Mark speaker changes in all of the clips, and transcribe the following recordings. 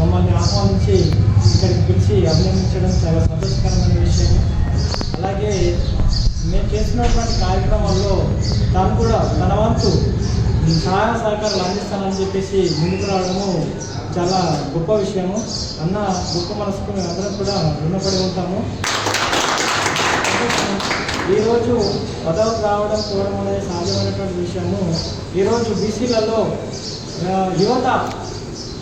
Speaker 1: మమ్మల్ని ఆహ్వానించి ఇక్కడికి పిలిచి అభినందించడం చాలా సంతోషకరమైన విషయం. అలాగే మేము చేస్తున్నటువంటి కార్యక్రమాల్లో తాను కూడా తన వంతు సహాయ సహకారాలు అందిస్తానని చెప్పేసి ముందుకు రావడము చాలా గొప్ప విషయము. అన్న గొప్ప మనసుకు మేము అందరం కూడా రుణపడి ఉంటాము. ఈరోజు పదవికి రావడం పోవడం అనేది సహజమైనటువంటి విషయము. ఈరోజు బీసీలలో యువత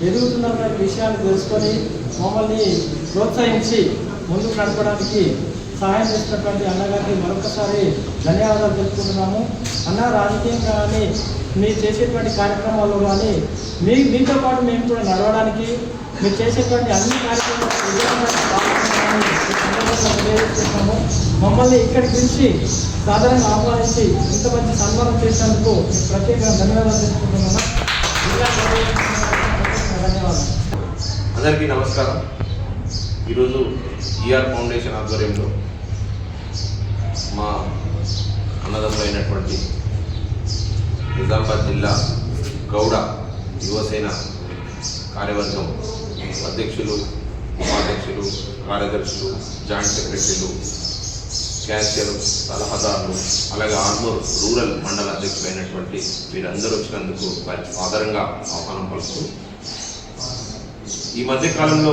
Speaker 1: ఎదుగుతున్న విషయాన్ని తెలుసుకొని మమ్మల్ని ప్రోత్సహించి ముందుకు నడపడానికి సహాయం చేసినటువంటి అన్నగారికి మరొకసారి ధన్యవాదాలు తెలుపుకుంటున్నాము. అన్న రాజకీయంగా కానీ మీరు చేసేటువంటి కార్యక్రమాల్లో కానీ మీ మీతో పాటు మేము కూడా నడవడానికి మీరు చేసేటువంటి అన్ని కార్యక్రమాలు మమ్మల్ని ఇక్కడికి పిలిచి సాధారణంగా ఆహ్వానించి ఇంత మంచి సన్మానం చేసినందుకు ప్రత్యేకంగా ధన్యవాదాలు తెలుపుకుంటున్నాను
Speaker 2: అందరికీ నమస్కారం. ఈరోజు ఈఆర్ ఫౌండేషన్ ఆధ్వర్యంలో మా అన్నదమ్ములైనటువంటి నిజామాబాద్ జిల్లా గౌడ యువసేన కార్యవర్గం అధ్యక్షులు ఉపాధ్యక్షులు కార్యదర్శులు జాయింట్ సెక్రటరీలు క్యాషియర్ సలహాదారులు అలాగే ఆర్మూర్ రూరల్ మండల అధ్యక్షులైనటువంటి వీరందరూ వచ్చినందుకు వారికి ఆధారంగా ఆహ్వానం పలుకుతూ ఈ మధ్య కాలంలో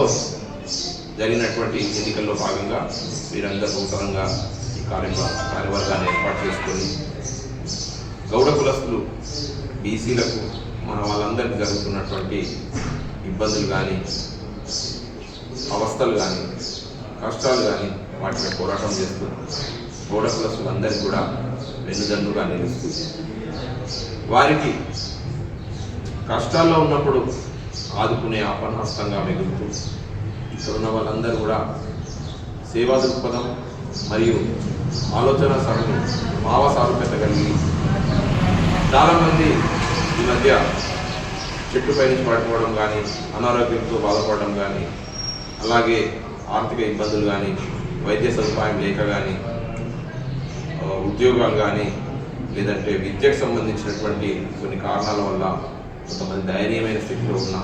Speaker 2: జరిగినటువంటి ఎన్నికల్లో భాగంగా మీరందరూ నూతనంగా ఈ కార్య కార్యవర్గాన్ని ఏర్పాటు చేసుకొని గౌడ కులస్తులు బీసీలకు మన వాళ్ళందరికీ జరుగుతున్నటువంటి ఇబ్బందులు కానీ అవస్థలు కానీ కష్టాలు కానీ వాటిపై పోరాటం చేస్తూ గౌడ కులస్తులందరికీ కూడా వెన్నుదన్నుగా నిలుస్తూ వారికి కష్టాల్లో ఉన్నప్పుడు ఆదుకునే ఆపన్నహస్తంగా మిగులుతూ ఇక్కడ ఉన్న వాళ్ళందరూ కూడా సేవా దృక్పథం మరియు ఆలోచన సరళి భావ సారూప్యత కలిగి చాలామంది ఈ మధ్య చెట్టుపై నుంచి పడిపోవడం కానీ అనారోగ్యంతో బాధపడడం కానీ అలాగే ఆర్థిక ఇబ్బందులు కానీ వైద్య సదుపాయం లేక కానీ ఉద్యోగాలు కానీ లేదంటే విద్యకు సంబంధించినటువంటి కొన్ని కారణాల వల్ల కొంతమంది దయనీయమైన స్థితిలో ఉన్న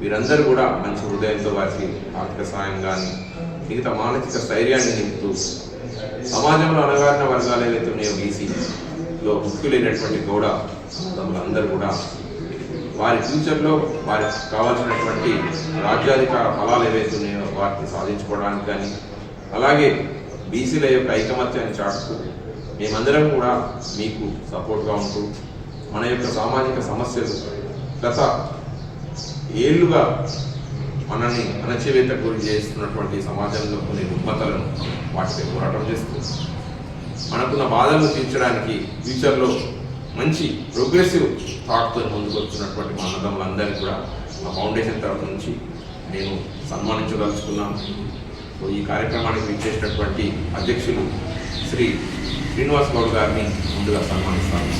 Speaker 2: వీరందరూ కూడా మంచి హృదయంతో వారికి ఆర్థిక సాయం కానీ మిగతా మానసిక స్థైర్యాన్ని నింపుతూ సమాజంలో అణగారిన వర్గాలు ఏవైతే ఉన్నాయో బీసీలో ముఖ్యులైనటువంటి గౌడ తమ్ములందరూ కూడా వారి ఫ్యూచర్లో వారికి కావాల్సినటువంటి రాజ్యాధికార ఫలాలు ఏవైతే ఉన్నాయో వాటిని సాధించుకోవడానికి కానీ అలాగే బీసీల యొక్క ఐకమత్యాన్ని చాటుతూ మేమందరం కూడా మీకు సపోర్ట్గా ఉంటూ మన యొక్క సామాజిక సమస్యలు గత ఏళ్ళుగా మనల్ని అణచివేత గురి చేస్తున్నటువంటి సమాజంలో కొన్ని రుగ్మతలను వాటిపై పోరాటం చేస్తూ మనకున్న బాధలను తీర్చడానికి ఫ్యూచర్లో మంచి ప్రోగ్రెసివ్ థాట్తో ముందుకు వస్తున్నటువంటి మా అన్నదమ్ములందరికీ కూడా మా ఫౌండేషన్ తరఫు నుంచి నేను సన్మానించదలుచుకున్నాను. సో ఈ కార్యక్రమానికి విచ్చేసినటువంటి అధ్యక్షులు శ్రీ శ్రీనివాస్ గౌడ్ గారిని ముందుగా సన్మానిస్తాను.